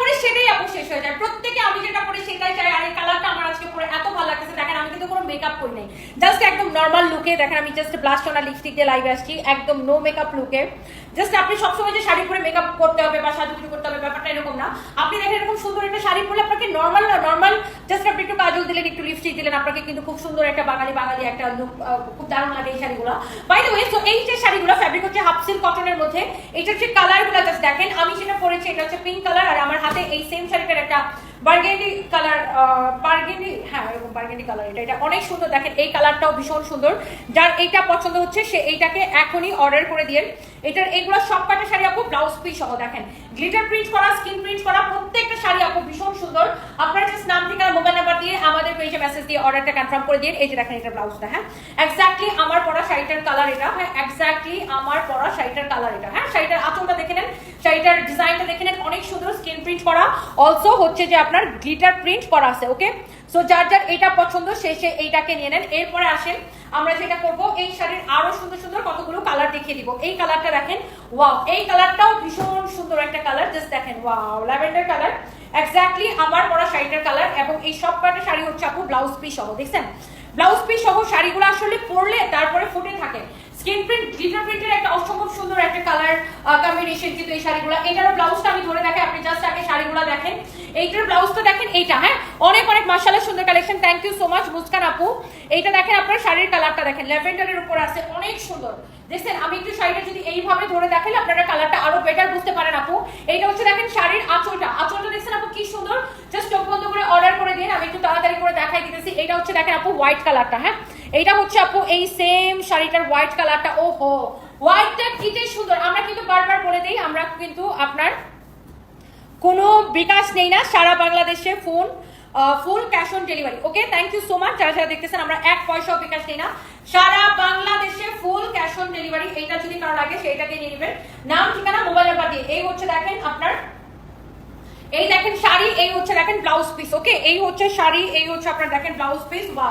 পরে সেটাই আপু শেষ হয়ে যায়। প্রত্যেকে আমি যেটা পরে সেটাই চাই, আর এই কালারটা আমার আজকে পরে এত ভালো লাগতেছে। দেখেন, আমি কিন্তু কোনো মেকআপ করি নাই। জাস্ট একদম নর্মাল লুকে দেখেন, আমি জাস্ট ব্লাশ টোনার লিপস্টিক দিয়ে লাইভে আসছি। একদম নো মেকআপ লুকে জাস্ট আপনি সবসময় যে শাড়ি পরে মেকআপ করতে হবে বা সাজুগুজু করতে হবে, ব্যাপারটা এরকম না। আপনি দেখেন এরকম সুন্দর একটা শাড়ি পরলে আপনাকে নর্মাল নর্মাল জাস্ট আপনি একটু কাজল দিলেন, একটু লিপস্টিক দিলেন, আপনাকে কিন্তু খুব সুন্দর একটা বাঙালি বাঙালি একটা খুব দারুণ লাগে এই শাড়িগুলো। বাই দ্য ওয়ে সো এই যে শাড়িগুলো ফ্যাব্রিক হচ্ছে হাফ সিল্ক কটনের মধ্যে এটা হচ্ছে কালারগুলো জাস্ট দেখেন, আমি যেটা পরেছি, এটা হচ্ছে পিঙ্ক কালার আর আমার হাতে এই সেম শাড়িটার একটা বার্গেন্ডি কালার বার্গেন্ডি হ্যাঁ এরকম বার্গেন্ডি কালার এটা এটা অনেক সুন্দর, দেখেন এই কালারটাও ভীষণ সুন্দর। যার এইটা পছন্দ হচ্ছে, সে এইটাকে এখনই অর্ডার করে দিন এটার, এগুলো সব কটা শাড়ি আপু ব্লাউজ পিস সহ, দেখেন। গ্লিটার প্রিন্ট করা স্কিন প্রিন্ট করা, প্রত্যেকটা শাড়ি আপু ভীষণ সুন্দর। আপনারা জাস্ট নাম, ঠিকানা মোবাইল নাম্বার দিয়ে আমাদের পেজে মেসেজ দিয়ে অর্ডারটা কনফার্ম করে দিন এই যে দেখেন এটা ব্লাউজটা হ্যাঁ। এক্স্যাক্টলি আমার পরা শাড়িটার কালার এটা হ্যাঁ এক্স্যাক্টলি আমার পরা শাড়িটার কালার এটা হ্যাঁ। শাড়িটার আঁচলটা দেখে নেন, শাড়িটার ডিজাইনটা দেখে নেন, অনেক সুন্দর স্কিন প্রিন্ট করা। অলসো হচ্ছে যে আপনার গ্লিটার প্রিন্ট করা আছে ওকে সো যার যার এটা পছন্দ, সে সে এইটাকে নিয়ে নেন। এরপরে আসেন, আমরা যেটা করব, এই শাড়ির আরও সুন্দর সুন্দর কতগুলো কালার দেখিয়ে দিব। এই কালারটা দেখেন ওয়াও এই কালারটাও ভীষণ সুন্দর একটা কালার জাস্ট দেখেন ওয়াও ল্যাভেন্ডার কালার এক্স্যাক্টলি আমার পরা শাড়িটার কালার এবং এই সব কয়টা শাড়ি হচ্ছে আপু ব্লাউজ পিস সহ, দেখছেন? ব্লাউজ পিস সহ শাড়িগুলো আসলে পরলে তারপরে ফুটে থাকে। স্কিন প্রিন্ট গ্লিটার প্রিন্টের একটা অসম্ভব সুন্দর একটা কালার কম্বিনেশন কিন্তু এই শাড়িগুলো। এটারও ব্লাউজটা আমি ধরে দেখাই, আপনি জাস্ট আগে শাড়িগুলো দেখেন। এইটার ব্লাউজ তো দেখেন এইটা হ্যাঁ? অনেক অনেক মার্শাল্লাহ সুন্দর collection thank you so much Muskan আপু। এইটা দেখেন আপনার শাড়ির কালারটা দেখেন। ল্যাভেন্ডারের উপর আছে, অনেক সুন্দর। দেখছেন, আমি একটু শাড়িটা যদি এইভাবে ধরে দেখালে আপনারা কালারটা আরও বেটার বুঝতে পারেন আপু। এইটা হচ্ছে দেখেন শাড়ির আঁচলটা। আঁচলটা দেখছেন আপু, কি সুন্দর? জাস্ট চোখ বন্ধ করে অর্ডার করে দিন, আমি একটু তাড়াতাড়ি করে দেখাই দিতেছি। এটা হচ্ছে দেখেন আপু হোয়াইট কালারটা হ্যাঁ? এইটা হচ্ছে আপু, এই সেম শাড়িটার হোয়াইট কালারটা ও হো হোয়াইটটা কি যে সুন্দর। আমরা কিন্তু বারবার বলে দিই, আমরা কিন্তু আপনার কোনো বিকাশ নেই না, সারা বাংলাদেশে phone full cash on delivery okay thank you so much যারা যারা দেখতেছেন, আমরা এক পয়সাও বিকাশ নেই না। সারা বাংলাদেশে ফুল ক্যাশ অন ডেলিভারি এইটা যদি কারও লাগে সেইটাকে নিয়ে নেবেন। নাম, ঠিকানা মোবাইল নাম্বার দিয়ে। এই হচ্ছে দেখেন আপনার, এই দেখেন শাড়ি, এই হচ্ছে দেখেন ব্লাউজ পিস ওকে এই হচ্ছে শাড়ি, এই হচ্ছে আপনার দেখেন ব্লাউজ পিস বা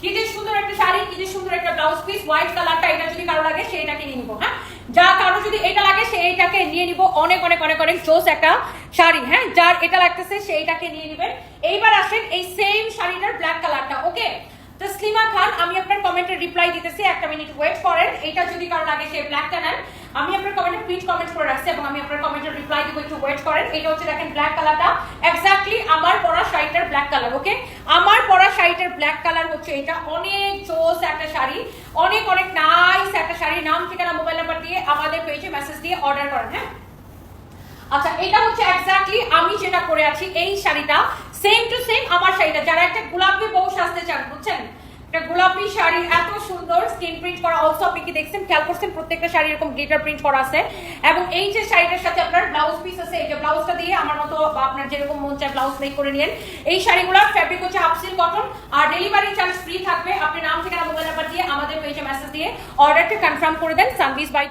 কি যে সুন্দর একটা শাড়ি, কি যে সুন্দর একটা ব্লাউজ পিস হোয়াইট কালারটা এটা যদি কারও লাগে সেইটাকে নিয়ে নিবো হ্যাঁ? যা কারও যদি এটা লাগে, সে এইটাকে নিয়ে নিব। অনেক অনেক অনেক অনেক জোস একটা শাড়ি হ্যাঁ? যার এটা লাগতেছে, সে এইটাকে নিয়ে নিবেন। এইবার আসেন এই সেম শাড়িটার ব্ল্যাক কালারটা ওকে তো স্লিমা খান, আমি আপনার কমেন্টের রিপ্লাই দিতেছি, একটা মিনিট ওয়েট করেন। এইটা যদি কারও লাগে, সে ব্ল্যাকটা নেন। আমি আপনার কমেন্টে প্রিন্ট কমেন্ট করে রাখছি এবং আমি আপনার কমেন্টের রিপ্লাই দিব, একটু ওয়েট করেন। এটা হচ্ছে দেখেন ব্ল্যাক কালারটা এক্স্যাক্টলি আমার পরা শাড়িটার ব্ল্যাক কালার ওকে আমার পরা শাড়িটার ব্ল্যাক কালার হচ্ছে এটা অনেক জোস একটা শাড়ি। অনেক অনেক নাইস একটা শাড়ি। নাম, ঠিকানা মোবাইল নাম্বার দিয়ে আমাদের পেজে মেসেজ দিয়ে অর্ডার করেন হ্যাঁ? আচ্ছা এটা হচ্ছে এক্স্যাক্টলি আমি যেটা পরে আছি, এই শাড়িটা। সেম টু সেম আমার শাড়িটা। যারা একটা গোলাপি বউ সাজতে চান, বুঝছেন? একটা গোলাপি শাড়ি, এত সুন্দর স্কিন প্রিন্ট করা অলসো আপনি কি দেখছেন, খেয়াল করছেন, প্রত্যেকটা শাড়ি এরকম গ্লিটার প্রিন্ট করা আছে। এবং এই যে শাড়িটার সাথে আপনার ব্লাউজ পিস আছে, এই যে ব্লাউজটা দিয়ে আমার মতো আপনার যেরকম মন চায় ব্লাউজ মেক করে নিন এই শাড়িগুলোর ফ্যাব্রিক হচ্ছে কটন আর ডেলিভারি চার্জ ফ্রি থাকবে। আপনি নাম মোবাইল নাম্বার দিয়ে আমাদের পেজে মেসেজ দিয়ে অর্ডারটা কনফার্ম করে দেন বাই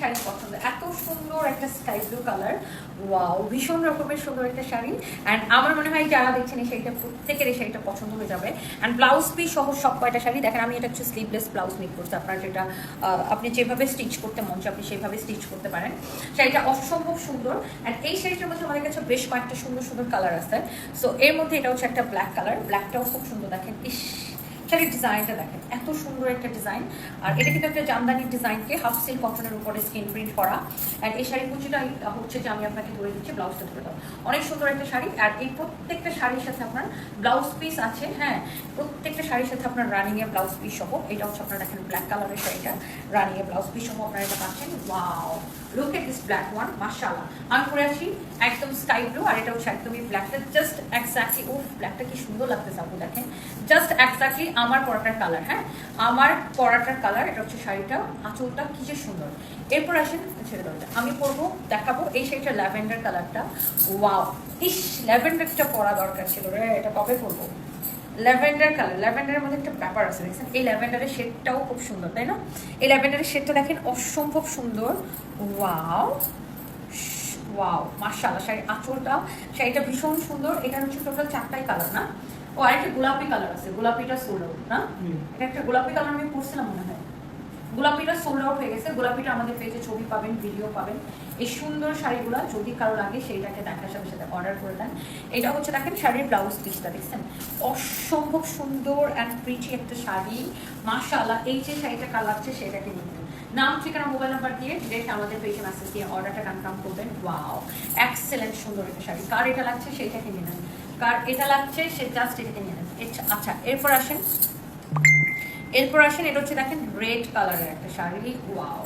শাড়ি পছন্দ। এত সুন্দর একটা স্কাই ব্লু কালার ওয়াও ভীষণ রকমের সুন্দর একটা শাড়ি। অ্যান্ড আমার মনে হয় যারা দেখছেন এই শাড়িটা, প্রত্যেকের এই শাড়িটা পছন্দ হয়ে যাবে। অ্যান্ড ব্লাউজ পিস সহ সব কয়টা শাড়ি, দেখেন, আমি এটা হচ্ছে স্লিভলেস ব্লাউজ মেক করছে আপনার যেটা আপনি যেভাবে স্টিচ করতে মন আপনি সেভাবে স্টিচ করতে পারেন। শাড়িটা অসম্ভব সুন্দর অ্যান্ড এই শাড়িটার মধ্যে আমাদের কাছে বেশ কয়েকটা সুন্দর সুন্দর কালার আছে। সো এর মধ্যে এটা হচ্ছে একটা ব্ল্যাক কালার ব্ল্যাকটাও খুব সুন্দর দেখেন। ইস! শাড়ির ডিজাইনটা দেখেন, এত সুন্দর একটা ডিজাইন। আর এটা কিন্তু একটা জামদানির ডিজাইনকে হাফ সিল্ক কটনের উপরে স্কিন প্রিন্ট করা। আর এই শাড়ি কুচিটা হচ্ছে যে আমি আপনাকে ধরে দিচ্ছি ব্লাউজটা ধরে দাও। অনেক সুন্দর একটা শাড়ি। আর এই প্রত্যেকটা শাড়ির সাথে আপনার ব্লাউজ পিস আছে হ্যাঁ? প্রত্যেকটা শাড়ির সাথে আপনার রানিং এ ব্লাউজ পিস সহ, এটা হচ্ছে আপনার দেখেন ব্ল্যাক কালারের শাড়িটা রানিং এ ব্লাউজ পিস সহ আপনারা এটা পাচ্ছেন। Wow look at this black one মাশাআল্লাহ আমি পরে আছি, একদম স্কাই ব্লু আর এটা হচ্ছে একদমই ব্ল্যাকটা জাস্ট এক্স্যাক্টলি ও ব্ল্যাকটা কি সুন্দর লাগতেছে আপনি দেখেন। জাস্ট এক্স্যাক্টলি আমার পরাটার কালার হ্যাঁ? আমার পরাটার কালার এটা হচ্ছে শাড়িটা, আঁচলটা কি যে সুন্দর। এরপর আসেন ছেড়ে দেওয়া আমি পরবো, দেখাবো এই শাড়িটা ল্যাভেন্ডার কালারটা ওয়াও ইস, ল্যাভেন্ডারটা পরা দরকার ছিল রে, এটা কবে পরবো? ল্যাভেন্ডার কালার ল্যাভেন্ডারের মধ্যে একটা ব্যাপার আছে দেখছেন? এই ল্যাভেন্ডারের শেডটাও খুব সুন্দর তাই না? এই ল্যাভেন্ডারের শেডটা দেখেন অসম্ভব সুন্দর। ওয়াও! ওয়াও! মার্শাল্লাহ শাড়ির আঁচলটা শাড়িটা ভীষণ সুন্দর। এটা হচ্ছে টোটাল চারটাই কালার না? ও আরেকটা গোলাপি কালার আছে গোলাপিটা সোলো না? এটা একটা গোলাপি কালার আমি পরছিলাম মনে হয়। গোলাপিটা সোল্ড আউট হয়ে গেছে। গোলাপিটা আমাদের পেজে ছবি পাবেন ভিডিও পাবেন। এই সুন্দর শাড়িগুলো যদি কারও লাগে, সেইটাকে দেখার সাথে সাথে অর্ডার করে দেন। এটা হচ্ছে দেখেন শাড়ির ব্লাউজ পিসটা দেখছেন? অসম্ভব সুন্দর অ্যান্ড প্রিটি একটা শাড়ি। মাশাআল্লাহ, এই যে শাড়িটা কার লাগছে, সেটাকে নেন। নাম, ঠিকানা মোবাইল নাম্বার দিয়ে ডিরেক্ট আমাদের পেজে মেসেজ দিয়ে অর্ডারটা কনফার্ম করবেন। ওয়াও এক্সেলেন্ট সুন্দর একটা শাড়ি। কার এটা লাগছে, সেইটাকে নিয়ে নেন। কার এটা লাগছে, সে জাস্ট এটাকে নিয়ে নেন। আচ্ছা এরপর আসেন এরপর আসেন, এটা হচ্ছে দেখেন রেড কালারের একটা শাড়ি। ওয়াও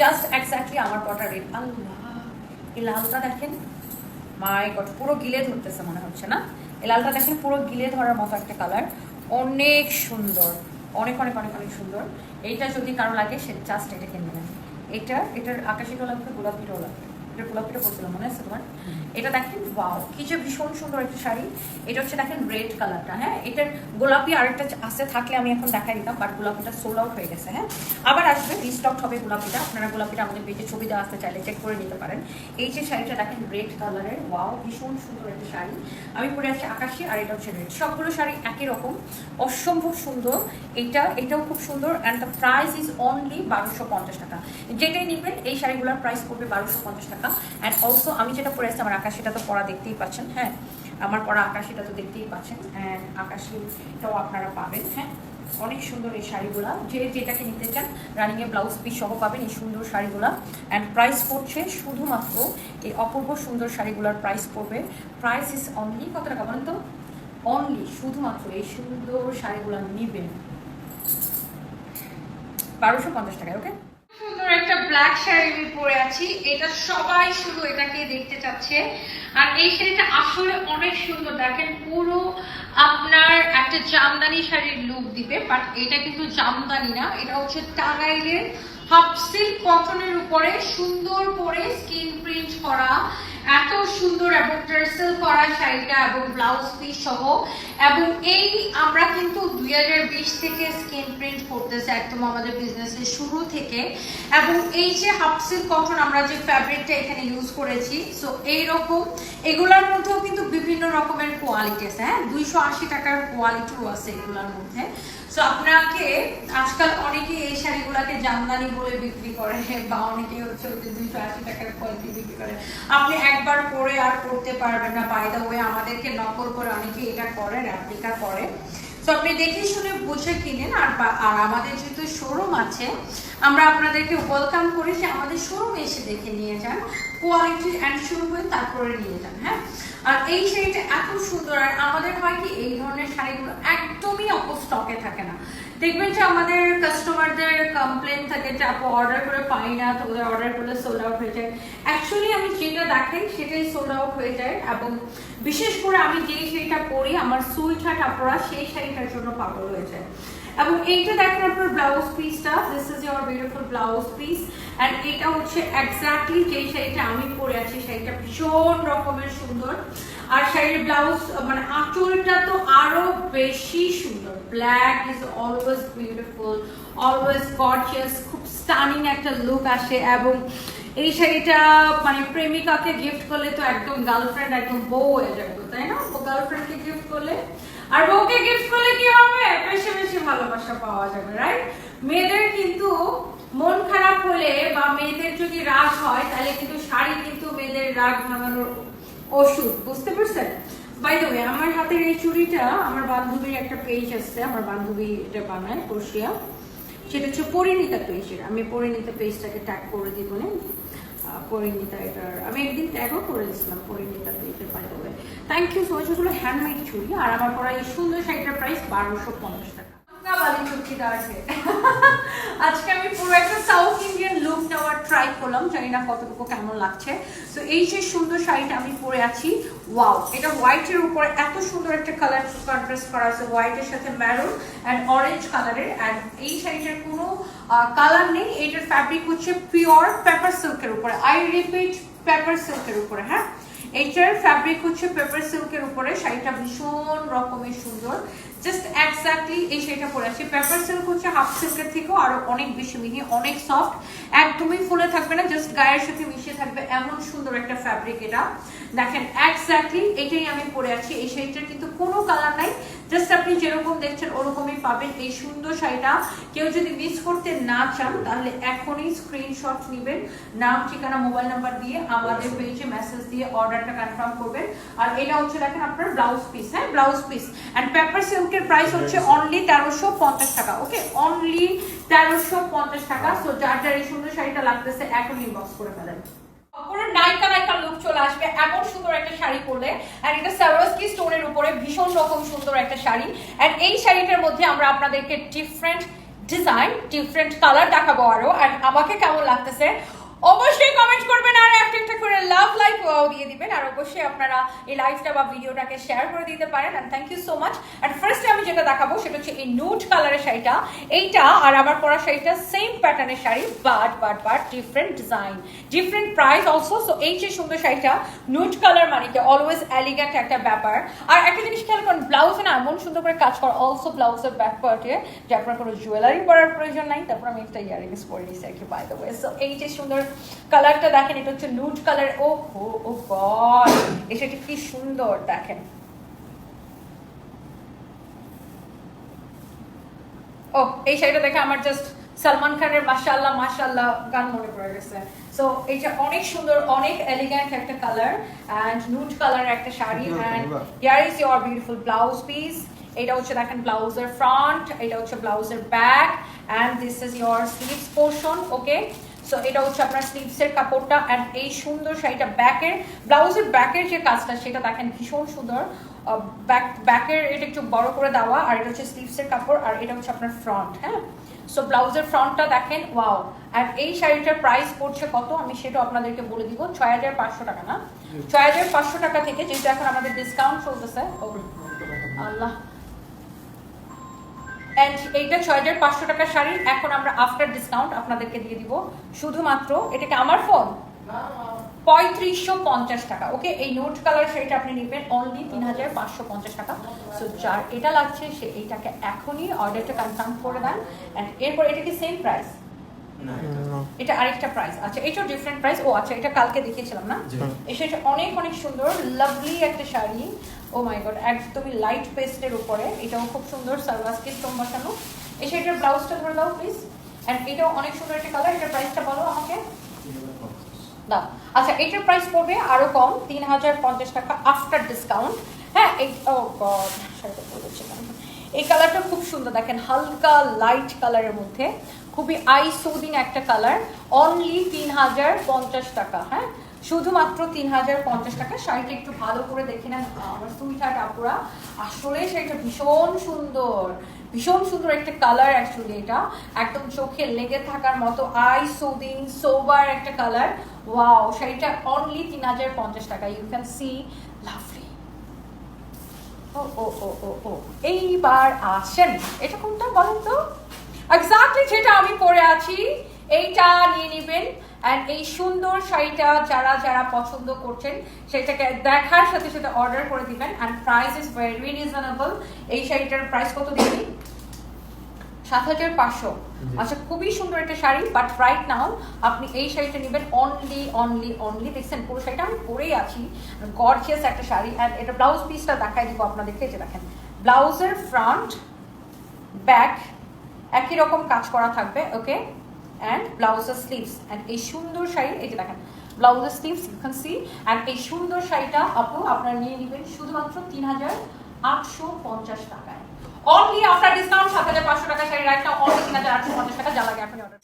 জাস্ট এক্স্যাক্টলি আমার কটা রেড আল্লাহ! এই লালটা দেখেন মাই গড পুরো গিলে ধরতেছে মনে হচ্ছে না? এই লালটা দেখেন, পুরো গিলে ধরার মতো একটা কালার অনেক সুন্দর। অনেক অনেক অনেক অনেক সুন্দর। এইটা যদি কারও লাগে, সে জাস্ট এটাকে নেবেন এটা, এটার আকাশিটাও লাগবে গোলাপিটাও লাগবে এটা দেখেন ওয়াও ভীষণ সুন্দর একটা শাড়ি। এটা হচ্ছে, দেখেন রেড কালারটা হ্যাঁ? গোলাপি আমি এখন দেখাই বাট গোলাপিটা সোল হয়ে গেছে হ্যাঁ? আবার হবে গোলাপিটা। আপনারা গোলাপিটা পেজে ছবি আসতে চাইলে চেক করে নিতে পারেন। এই যে শাড়িটা, দেখেন রেড কালারের ওয়াও ভীষণ সুন্দর একটা শাড়ি। আমি পরে আছি আকাশি, আর এটা হচ্ছে রেড সবগুলো শাড়ি একই রকম, অসম্ভব সুন্দর। এটা, এটাও খুব সুন্দর and the price is only বারোশো পঞ্চাশ টাকা। যেটাই নেবেন, এই শাড়িগুলোর প্রাইস পড়বে বারোশো পঞ্চাশ টাকা। অ্যান্ড অলসো আমি যেটা পরে আসছি আমার আকাশিটা তো পরা দেখতেই পাচ্ছেন হ্যাঁ? আমার পরা আকাশিটা তো দেখতেই পাচ্ছেন। অ্যান্ড আকাশিটাও আপনারা পাবেন হ্যাঁ? অনেক সুন্দর এই শাড়িগুলা। যে যেটাকে নিতে চান রানিংয়ে ব্লাউজ পিস সহ পাবেন এই সুন্দর শাড়িগুলা। অ্যান্ড প্রাইস পড়ছে শুধুমাত্র এই অপূর্ব সুন্দর শাড়িগুলোর প্রাইস পড়বে। প্রাইস ইজ অনলি কত টাকা বলেন তো? অনলি শুধুমাত্র এই সুন্দর শাড়িগুলো নিবেন। বারোশো পঞ্চাশ টাকায় ওকে একটা ব্ল্যাক শাড়ি পরে আছি। এটা সবাই শুধু এটাকে দেখতে চাচ্ছে। আর এই শাড়িটা আসলে অনেক সুন্দর। দেখেন, পুরো আপনার একটা জামদানি শাড়ির লুক দিবে বাট এটা কিন্তু জামদানি না। এটা হচ্ছে টাঙ্গাইলের হাফ সিল্ক কটনের উপরে সুন্দর করে স্কিন প্রিন্ট করা এত সুন্দর এবং ট্রেসেল করা শাড়িটা এবং ব্লাউজ পিস সহ। এবং এই আমরা কিন্তু দুই হাজার বিশ থেকে স্কিন প্রিন্ট করতেছি একদম আমাদের বিজনেসের শুরু থেকে। এবং এই যে হাফ সিল্ক কটন আমরা যে ফ্যাব্রিকটা এখানে ইউজ করেছি সো এইরকম, এগুলোর মধ্যেও কিন্তু বিভিন্ন রকমের কোয়ালিটি আছে হ্যাঁ? দুইশো আশি টাকার কোয়ালিটিও আছে এগুলোর মধ্যে। সো আপনাকে আজকাল অনেকে এই শাড়িগুলোকে জামদানি বলে বিক্রি করে, বা অনেকে হচ্ছে ওই যে দুইশো আশি টাকার কোয়ালিটি বিক্রি করে। আপনি একবার পরে আর পড়তে পারবেন না। বাই ওয়ে আমাদেরকে নকল করে অনেকে এটা করে তো আপনি দেখে শুনে বুঝে কিনেন, আর আর আমাদের যেহেতু শোরুম আছে, আমরা আপনাদেরকে ওয়েলকাম করি যে আমাদের শোরুমে এসে দেখে নিয়ে যান। কোয়ালিটি শুরু করে তারপরে নিয়ে যান হ্যাঁ? আর এই শাড়িটা এত সুন্দর, আর আমাদের হয় কি, এই ধরনের শাড়িগুলো একদমই অপ স্টকে থাকে না। দেখবেন যে আমাদের কাস্টমারদের কমপ্লেন থাকে যে, আপু অর্ডার করে পাই না, তো ওদের অর্ডার করলে সোল্ড আউট হয়ে যায়। অ্যাকচুয়ালি আমি যেটা দেখাই, সেটাই সোল্ড আউট হয়ে যায়, এবং বিশেষ করে আমি যেই শাড়িটা পরি, আমার সুইট হার্ট আপুরা সেই শাড়িটার জন্য পাগল হয়ে যায়। এবং এইটা দেখেন আপনার ব্লাউজ পিসটা this is your beautiful blouse piece and এটা হচ্ছে এক্স্যাক্টলি যেই শাড়িটা আমি পরে আছি, শাড়িটা ভীষণ রকমের সুন্দর। আর শাড়ির ব্লাউজ মানে আঁচলটা তো আরও বেশি সুন্দর। Black is always beautiful always gorgeous খুব স্টানিং একটা লুক আসে। এবং এই শাড়িটা মানে প্রেমিকাকে গিফট করলে তো একদম গার্লফ্রেন্ড একদম বউ হয়ে যাবে, তাই না? গার্লফ্রেন্ডকে গিফট করলে আর বউকে গিফট করলে কি হবে? বেশি বেশি ভালোবাসা পাওয়া যাবে রাইট মেয়েদের কিন্তু মন খারাপ হলে বা মেয়েদের যদি রাগ হয়, তাহলে কিন্তু শাড়ি কিন্তু মেয়েদের রাগ ভাঙানোর ওষুধ, বুঝতে পারছেন? বাই দ্য ওয়ে আমার হাতের এই চুড়িটা আমার বান্ধবীর একটা পেজ আসছে আমার বান্ধবী এটা বানায় ক্রোশিয়া সেটা হচ্ছে পরিণীতা পেজের আমি পরিণীতা পেজটাকে ট্যাগ করে দিব না পরিণীতা এটার আমি একদিন ট্যাগও করে দিয়েছিলাম পরিণীতা দিতে পাই তবে thank you so much handmade চুড়ি, আর আমার পড়া এই সুন্দর শাড়িটার প্রাইস বারোশো পঞ্চাশ টাকা। বালি আজকে আমি পুরো একটা সাউথ ইন্ডিয়ান লুক নেওয়ার ট্রাই করলাম, জানি না কতটুকু কেমন লাগছে। এই যে সুন্দর শাড়িটা আমি পরে আছি ওয়াও এটা হোয়াইটের উপরে এত সুন্দর একটা কালার কন্ট্রাস্ট করা আছে হোয়াইটের সাথে ম্যারুন অ্যান্ড অরেঞ্জ কালারের অ্যান্ড এই শাড়িটার কোনো কালার নেই, এটার ফ্যাব্রিক হচ্ছে পিওর পেপার সিল্কের উপরে। আই রিপিট পেপার সিল্কের উপরে হ্যাঁ? এইটার ফ্যাব্রিক হচ্ছে পেপার সিল্কের উপরে। শাড়িটা ভীষণ রকমের সুন্দর। জাস্ট এক্স্যাক্টলি এই শাড়িটা পরে আছি পেপার সিল্ক হচ্ছে হাফ সিল্কের থেকেও আরও অনেক বেশি মিহি, অনেক সফট একদমই ফুলে থাকবে না জাস্ট গায়ের সাথে মিশে থাকবে এমন সুন্দর একটা ফ্যাব্রিক এটা। দেখেন এক্স্যাক্টলি এটাই আমি পরে আছি। এই শাড়িটার কিন্তু কোনো কালার নাই। জাস্ট আপনি যেরকম দেখছেন ওরকমই পাবেন এই সুন্দর শাড়িটা। কেউ যদি মিস করতে না চান তাহলে এখনই স্ক্রিনশট নেবেন নাম ঠিকানা মোবাইল নাম্বার দিয়ে আমাদের পেজে মেসেজ দিয়ে অর্ডারটা কনফার্ম করবেন। আর এটা হচ্ছে দেখেন আপনার ব্লাউজ পিস হ্যাঁ? ব্লাউজ পিস অ্যান্ড পেপার সিল্কের প্রাইস হচ্ছে অনলি তেরোশো পঞ্চাশ টাকা ওকে অনলি তেরোশো পঞ্চাশ টাকা। সো যার যার এই সুন্দর শাড়িটা লাগতেছে এখন ইনবক্স করে ফেলেন। পুরো নায়িকা নায়িকা লুক চলে আসবে, এমন সুন্দর একটা শাড়ি পরলে। আর এটা সারোস্কি স্টোনের উপরে ভীষণ রকম সুন্দর একটা শাড়ি। আর এই শাড়িটার মধ্যে আমরা আপনাদেরকে ডিফারেন্ট ডিজাইন ডিফারেন্ট কালার দেখাবো আরও। আর আমাকে কেমন লাগতেছে অবশ্যই কমেন্ট করবেন আর একটা একটা করে লাভ লাইক দিয়ে দিবেন। আর অবশ্যই আপনারা এই লাইভটা বা ভিডিওটাকে শেয়ার করে দিতে পারেন। And thank you so much আর ফার্স্টে আমি যেটা দেখাবো সেটা হচ্ছে এই নুট কালারের শাড়িটা। এইটা আর আমার পরা শাড়িটা সেম প্যাটার্নের sari but but but different design different price also so এই যে সুন্দর শাড়িটা নুট কালার মানে অলওয়েজ এলিগেন্ট একটা ব্যাপার। আর একটা জিনিস খেয়াল করুন ব্লাউজে না এমন সুন্দর করে কাজ করা অলসো ব্লাউজের ব্যাক পার্টে যে আপনার কোনো জুয়েলারি পরার প্রয়োজন নাই। তারপর আমি একটা ইয়ারিংস পরে নিচ্ছি আর কি বাই দ্য ওয়ে সো এই যে সুন্দর কালারটা দেখেন এটা হচ্ছে নুট কালার ও হো ও গড শাড়িটা কি সুন্দর দেখেন। ও এই শাড়িটা দেখে আমার জাস্ট সালমান খানের মাশাআল্লাহ মাশাআল্লাহ গান মনে পড়ে গেছে। সো এইটা অনেক সুন্দর অনেক এলিগ্যান্ট একটা কালার অ্যান্ড নুট কালার একটা sari and here is your beautiful blouse piece এটা হচ্ছে দেখেন ব্লাউজের ফ্রন্ট এটা হচ্ছে ব্লাউজের back and this is your sleeves portion okay so এটা হচ্ছে আপনার স্লিভসের কাপড়টা অ্যান্ড এই সুন্দর শাড়িটা ব্যাকের ব্লাউজের ব্যাকের যে কাজটা সেটা দেখেন ভীষণ সুন্দর। ব্যাক ব্যাকের এটা একটু বড় করে দেওয়া আর এটা হচ্ছে স্লিভসের কাপড় আর এটা হচ্ছে আপনার ফ্রন্ট হ্যাঁ? সো ব্লাউজের ফ্রন্টটা দেখেন ওয়াও আর এই শাড়িটার প্রাইস পড়ছে কত? আমি সেটা আপনাদেরকে বলে দিব ছয় হাজার পাঁচশো টাকা না? ছয় হাজার পাঁচশো টাকা থেকে যেহেতু এখন আমাদের ডিসকাউন্ট চলতেছে আল্লাহ। অ্যান্ড এইটা ছয় হাজার পাঁচশো টাকার শাড়ি। এখন আমরা আফটার ডিসকাউন্ট আপনাদেরকে দিয়ে দিব। শুধুমাত্র এটাকে আমার ফোন পঁয়ত্রিশশো পঞ্চাশ টাকা। ওকে এই নোট কালার শাড়িটা আপনি নেবেন অনলি তিন হাজার পাঁচশো পঞ্চাশ টাকা। সো যার এটা লাগছে সে এইটাকে এখনই অর্ডারটা কনফার্ম করে দেন। অ্যান্ড এরপর এটা কি সেম প্রাইস এটা আরেকটা প্রাইস আচ্ছা এটাও ডিফারেন্ট প্রাইস ও আচ্ছা এটা কালকে দেখিয়েছিলাম না? এই শাড়িটা অনেক অনেক সুন্দর লাভলি একটা শাড়ি। ও মাই গড একদমই লাইট পেস্টের উপরে। এটাও খুব সুন্দর সার্ভাসকে স্টোন বসানো। এই শাড়িটার ব্লাউজটা ধরে দাও প্লিজ অ্যান্ড এটাও অনেক সুন্দর একটা কালার এটার প্রাইসটা বলো আমাকে। দাও। আচ্ছা এটার প্রাইস পড়বে আরও কম তিন হাজার পঞ্চাশ টাকা আফটার ডিসকাউন্ট হ্যাঁ এই ও গড শাড়িটা পড়েছে এই কালারটা খুব সুন্দর, দেখেন, হালকা লাইট কালারের মধ্যে। খুবই আই সুদিং একটা কালার অনলি তিন হাজার পঞ্চাশ টাকা হ্যাঁ? শুধুমাত্র তিন হাজার পঞ্চাশ টাকা। শাড়িটা একটু ভালো করে দেখে নেন আমার সুইটার আপুরা আসলে শাড়িটা ভীষণ সুন্দর ভীষণ সুন্দর একটা কালার অ্যাকচুয়ালি এটা। একদম চোখে লেগে থাকার মতো আই সুদিং সোবার একটা কালার ওয়াও শাড়িটা অনলি তিন হাজার পঞ্চাশ টাকা। ইউ ক্যান সি লাভলি ও ও ও ও ও, এইবার আসেন। এটা কোনটা বলেন তো? এক্স্যাক্টলি যেটা আমি পরে আছি। এইটা নিয়ে নেবেন। অ্যান্ড এই সুন্দর শাড়িটা যারা যারা পছন্দ করছেন সেটাকে দেখার সাথে সাথে অর্ডার করে দিবেন। And price is very reasonable এই শাড়িটার প্রাইস কত দিবি সাত হাজার পাঁচশো। আচ্ছা খুবই সুন্দর একটা শাড়ি বাট রাইট নাও আপনি এই শাড়িটা নেবেন অনলি অনলি অনলি দেখছেন পুরো শাড়িটা আমি পরেই আছি। গর্জিয়াস একটা শাড়ি। অ্যান্ড এটা ব্লাউজ পিসটা দেখাই দিব আপনাদেরকে যে দেখেন। ব্লাউজের ফ্রন্ট ব্যাক একই রকম কাজ করা থাকবে ওকে অ্যান্ড ব্লাউজের স্লিভস অ্যান্ড এই সুন্দর শাড়ি, এই যে দেখেন ব্লাউজের sleeves you can see and এই সুন্দর শাড়িটা আপু আপনারা নিয়ে নেবেন শুধুমাত্র তিন হাজার আটশো পঞ্চাশ টাকায়। অনলি আফটার ডিসকাউন্ট সাত হাজার পাঁচশো টাকা শাড়ি রাইটটা অনলি তিন হাজার আটশো পঞ্চাশ টাকা যা লাগে আপনি অর্ডার